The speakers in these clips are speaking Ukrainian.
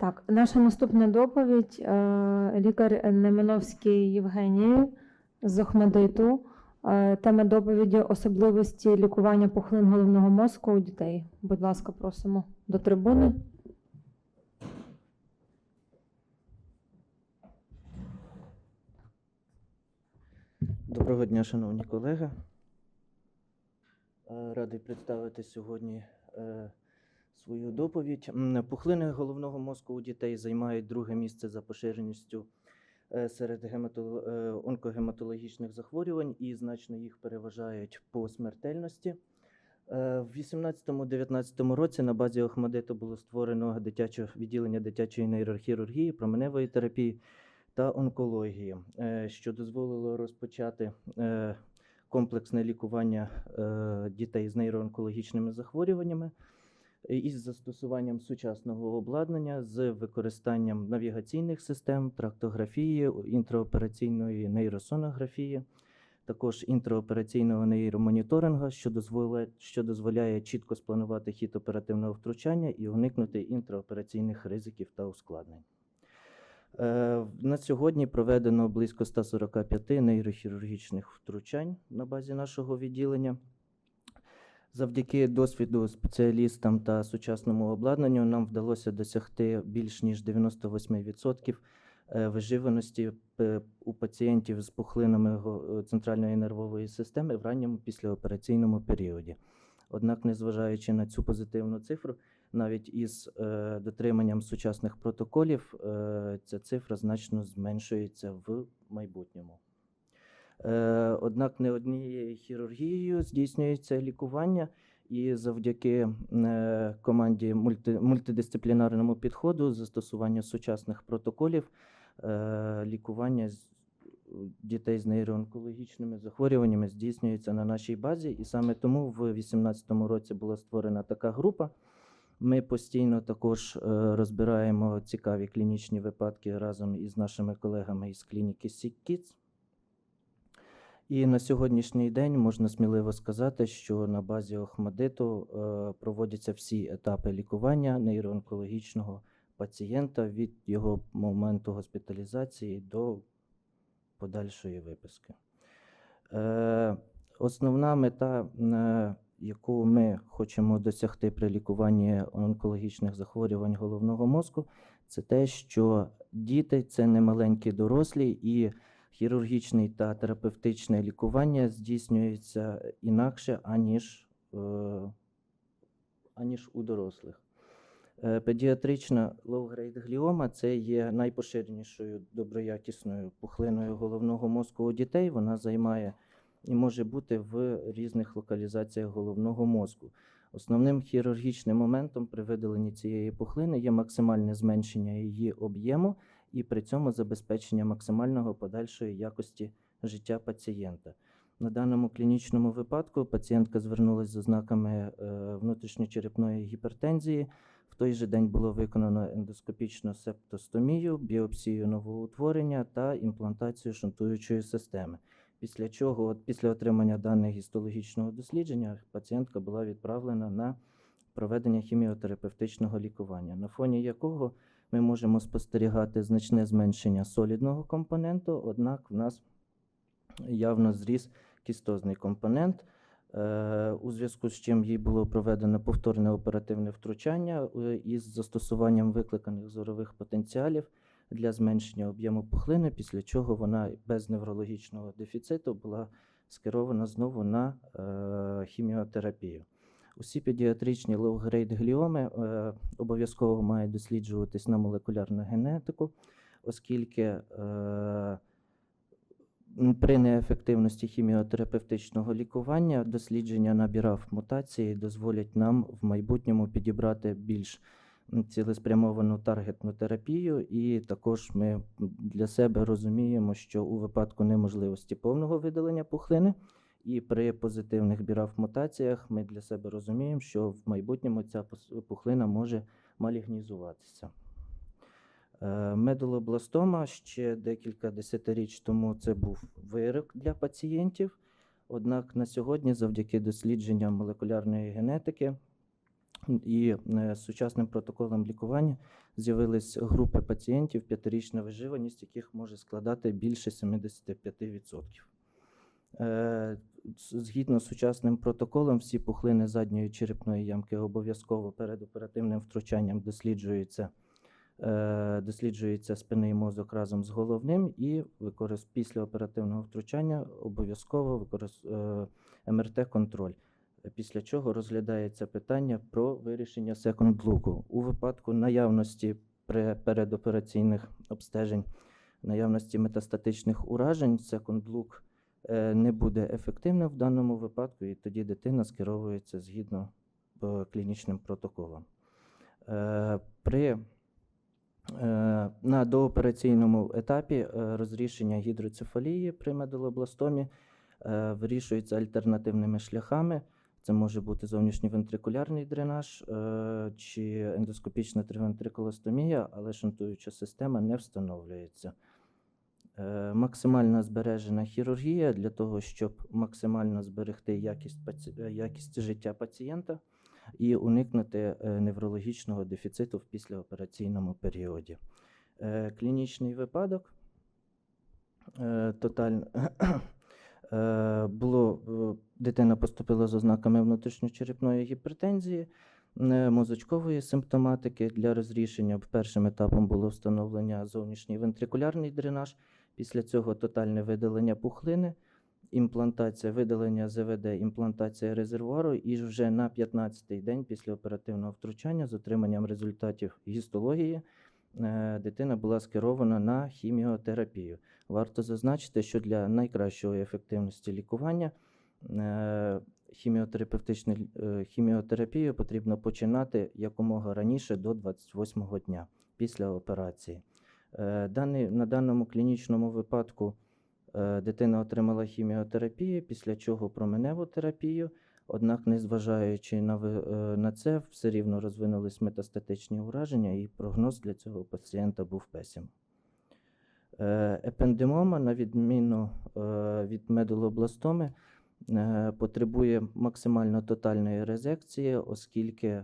Так, наша наступна доповідь е, лікар Неминовський Євгеній з Охмадиту. Е, Тема доповіді особливості лікування пухлин головного мозку у дітей. Будь ласка, просимо до трибуни. Доброго дня, шановні колеги. Е, Радий представити сьогодні свою доповідь. Пухлини головного мозку у дітей займають друге місце за поширеністю е, серед е, онкогематологічних захворювань і значно їх переважають по смертельності. Е, В 18-19 році на базі Охмадиту було створено дитяче відділення дитячої нейрохірургії, променевої терапії та онкології, що дозволило розпочати комплексне лікування дітей з нейроонкологічними захворюваннями із застосуванням сучасного обладнання з використанням навігаційних систем, трактографії, інтраопераційної нейросонографії, також інтраопераційного нейромоніторингу, що дозволяє, що дозволяє чітко спланувати хід оперативного втручання і уникнути інтраопераційних ризиків та ускладнень. Е, На сьогодні проведено близько 145 нейрохірургічних втручань на базі нашого відділення. Завдяки досвіду спеціалістам та сучасному обладнанню нам вдалося досягти більш ніж 98% е, виживаності е, у пацієнтів з пухлинами центральної нервової системи в ранньому післяопераційному періоді. Однак, незважаючи на цю позитивну цифру, навіть із е, дотриманням сучасних протоколів е, ця цифра значно зменшується в майбутньому. Е, однак не однією хірургією здійснюється лікування, і завдяки е, команді мультидисциплінарному підходу, застосуванню сучасних протоколів, е, лікування дітей з нейроонкологічними захворюваннями здійснюється на нашій базі, і саме тому в 2018 році була створена така група. Ми постійно також розбираємо цікаві клінічні випадки разом із нашими колегами із клініки SickKids. І на сьогоднішній день можна сміливо сказати, що на базі Охмадиту е, проводяться всі етапи лікування нейроонкологічного пацієнта від його моменту госпіталізації до подальшої виписки. Е, Основна мета, е, яку ми хочемо досягти при лікуванні онкологічних захворювань головного мозку, це те, що діти це не маленькі дорослі, і хірургічне та терапевтичне лікування здійснюється інакше, аніж, е, аніж у дорослих. Е, Педіатрична low-grade гліома це є найпоширенішою доброякісною пухлиною головного мозку у дітей. Вона займає і може бути в різних локалізаціях головного мозку. Основним хірургічним моментом при видаленні цієї пухлини є максимальне зменшення її об'єму і при цьому забезпечення максимального подальшої якості життя пацієнта. На даному клінічному випадку пацієнтка звернулася з ознаками е, внутрішньочерепної гіпертензії. В той же день було виконано ендоскопічну септостомію, біопсію новоутворення та імплантацію шунтуючої системи. Після чого, от після отримання даних гістологічного дослідження, пацієнтка була відправлена на проведення хіміотерапевтичного лікування, на фоні якого ми можемо спостерігати значне зменшення солідного компоненту, однак в нас явно зріс кістозний компонент. Е, У зв'язку з чим їй було проведено повторне оперативне втручання е, із застосуванням викликаних зорових потенціалів для зменшення об'єму пухлини, після чого вона без неврологічного дефіциту була скерована знову на е, хіміотерапію. Усі педіатричні low-grade гліоми е, обов'язково мають досліджуватись на молекулярну генетику, оскільки е, при неефективності хіміотерапевтичного лікування дослідження на біраф мутації дозволять нам в майбутньому підібрати більш цілеспрямовану таргетну терапію, і також ми для себе розуміємо, що у випадку неможливості повного видалення пухлини і при позитивних біраф-мутаціях ми для себе розуміємо, що в майбутньому ця пухлина може малігнізуватися. Е, Медулобластома ще декілька десятиріч тому це був вирок для пацієнтів. Однак на сьогодні, завдяки дослідженням молекулярної генетики і е, сучасним протоколам лікування, з'явились групи пацієнтів, п'ятирічна виживаність, яких може складати більше 75%. Згідно з сучасним протоколом, всі пухлини задньої черепної ямки обов'язково перед оперативним втручанням досліджуються, е, досліджується спинний мозок разом з головним і використ... після оперативного втручання обов'язково використ... е, МРТ-контроль. Після чого розглядається питання про вирішення секонд-луку. У випадку наявності при передопераційних обстежень, наявності метастатичних уражень, секонд-лук е, не буде ефективним в даному випадку, і тоді дитина скеровується згідно е, клінічним протоколам. Е, При е, на доопераційному етапі е, розрішення гідроцефалії при медулобластомі е, вирішується альтернативними шляхами. Це може бути зовнішньовентрикулярний дренаж е, чи ендоскопічна тривентрикулостомія, але шунтуюча система не встановлюється. Е, Максимально збережена хірургія для того, щоб максимально зберегти якість, паці... е, якість життя пацієнта і уникнути е, неврологічного дефіциту в післяопераційному періоді. Клінічний випадок тоталь... було дитина поступила з ознаками внутрішньочерепної гіпертензії, мозочкової симптоматики. Для розрішення першим етапом було встановлення зовнішній вентрикулярний дренаж. Після цього тотальне видалення пухлини, імплантація, видалення ЗВД, імплантація резервуару, і вже на 15-й день після оперативного втручання з отриманням результатів гістології е, дитина була скерована на хіміотерапію. Варто зазначити, що для найкращої ефективності лікування е, е, хіміотерапію потрібно починати якомога раніше до 28-го дня після операції. Е, на даному клінічному випадку е, дитина отримала хіміотерапію, після чого променеву терапію. Однак, незважаючи на, е, на це, все рівно розвинулись метастатичні ураження, і прогноз для цього пацієнта був песім. Епендемома, на відміну від медулобластоми, потребує максимально тотальної резекції, оскільки,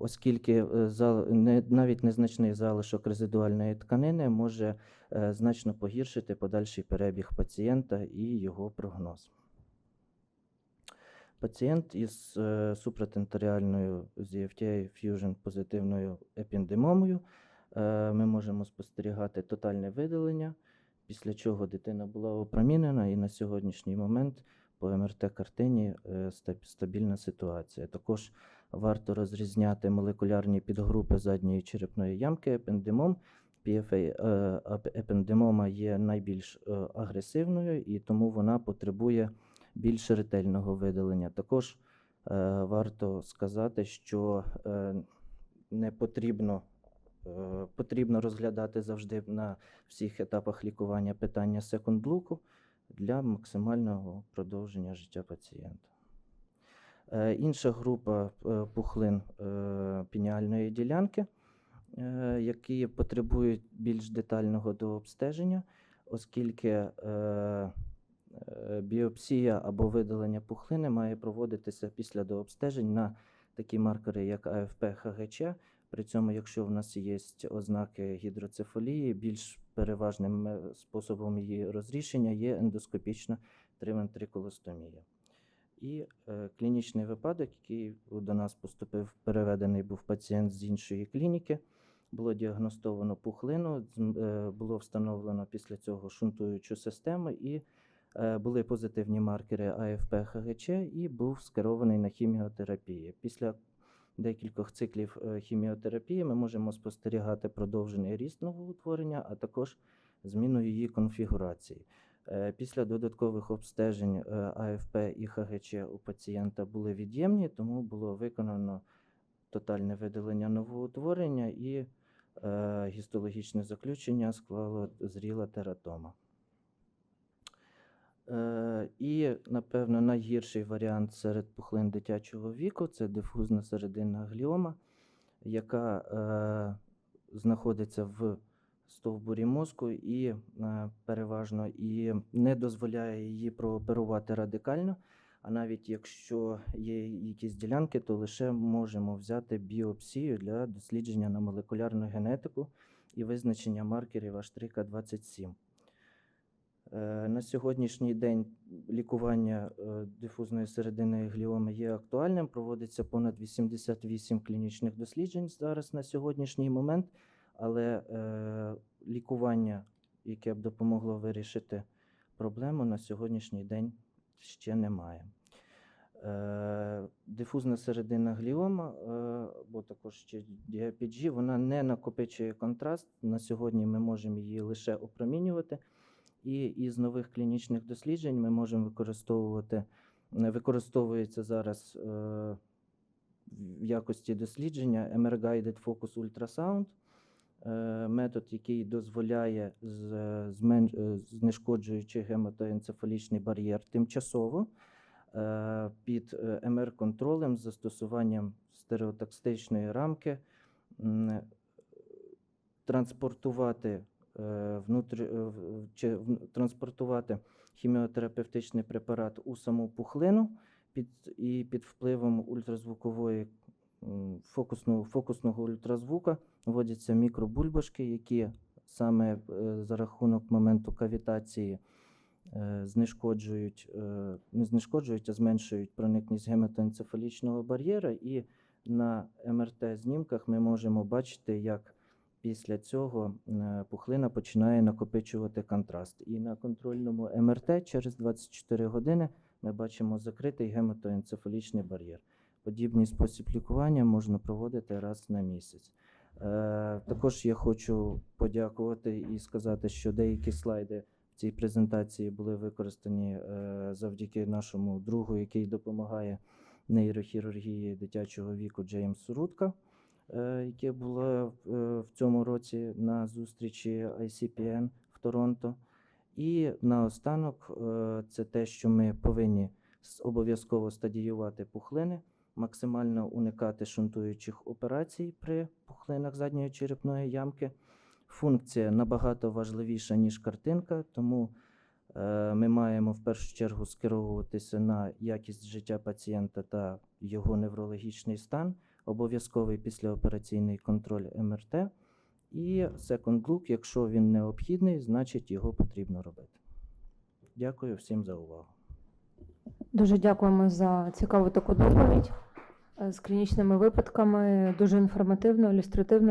оскільки е, навіть незначний залишок резидуальної тканини може е, значно погіршити подальший перебіг пацієнта і його прогноз. Пацієнт із е, супратенторіальною ZFTA Fusion позитивною епіндемомою е, ми можемо спостерігати тотальне видалення, після чого дитина була опромінена, і на сьогоднішній момент по МРТ-картині е, стабільна ситуація. Також варто розрізняти молекулярні підгрупи задньої черепної ямки епендемом. PFA е, епендемома є найбільш е, агресивною, і тому вона потребує більш ретельного видалення. Також е, варто сказати, що е, не потрібно, е, потрібно розглядати завжди на всіх етапах лікування питання секунд-луку для максимального продовження життя пацієнта. Е, Інша група е, пухлин е, пініальної ділянки, які потребують більш детального дообстеження, оскільки біопсія або видалення пухлини має проводитися після дообстежень на такі маркери, як АФП, ХГЧ. При цьому, якщо в нас є ознаки гідроцефалії, більш переважним способом її розрішення є ендоскопічна тривентрикулостомія. І е, клінічний випадок, який до нас поступив, переведений був пацієнт з іншої клініки. Було діагностовано пухлину, е, було встановлено після цього шунтуючу систему, і е, були позитивні маркери АФП ХГЧ, і був скерований на хіміотерапію. Після декількох циклів е, хіміотерапії ми можемо спостерігати продовжений ріст новоутворення, а також зміну її конфігурації. Е, Після додаткових обстежень е, АФП і ХГЧ у пацієнта були від'ємні, тому було виконано тотальне видалення новоутворення і е, гістологічне заключення склало зріла тератома. І, напевно, найгірший варіант серед пухлин дитячого віку це дифузна серединна гліома, яка знаходиться в стовбурі мозку і е, переважно і не дозволяє її прооперувати радикально, А навіть якщо є якісь ділянки, то лише можемо взяти біопсію для дослідження на молекулярну генетику і визначення маркерів H3K27. Е, На сьогоднішній день лікування е, дифузної серединної гліоми є актуальним. Проводиться понад 88 клінічних досліджень зараз на сьогоднішній момент, але е, лікування, яке б допомогло вирішити проблему, на сьогоднішній день ще немає. Е, Дифузна середина гліома, е, або також ще DIPG, вона не накопичує контраст. На сьогодні ми можемо її лише опромінювати. І із нових клінічних досліджень ми можемо використовувати, використовується зараз е, в якості дослідження MR-Guided Focus Ultrasound, метод, який дозволяє, змен, е, знешкоджуючи гематоенцефалічний бар'єр тимчасово е, під е, МР-контролем з застосуванням стереотакстичної рамки транспортувати е, е, чи транспортувати хіміотерапевтичний препарат у саму пухлину під, і під впливом ультразвукової фокусного, фокусного ультразвука вводяться мікробульбашки, які саме е, за рахунок моменту кавітації е, знешкоджують, е, не знешкоджують, а зменшують проникність гематоенцефалічного бар'єра. І на МРТ-знімках ми можемо бачити, як після цього пухлина починає накопичувати контраст. І на контрольному МРТ через 24 години ми бачимо закритий гематоенцефалічний бар'єр. Подібний спосіб лікування можна проводити раз на місяць. Е, Також я хочу подякувати і сказати, що деякі слайди в цій презентації були використані е, завдяки нашому другу, який допомагає нейрохірургії дитячого віку Джеймсу Рутка, е, яке було в цьому році на зустрічі ICPN в Торонто. І наостанок, це те, що ми повинні обов'язково стадіювати пухлини, максимально уникати шунтуючих операцій при пухлинах задньої черепної ямки. Функція набагато важливіша, ніж картинка, тому е, ми маємо в першу чергу скеровуватися на якість життя пацієнта та його неврологічний стан, обов'язковий післяопераційний контроль МРТ. І second look, якщо він необхідний, значить його потрібно робити. Дякую всім за увагу. Дуже дякуємо за цікаву таку доповідь з клінічними випадками. Дуже інформативно, ілюстративно.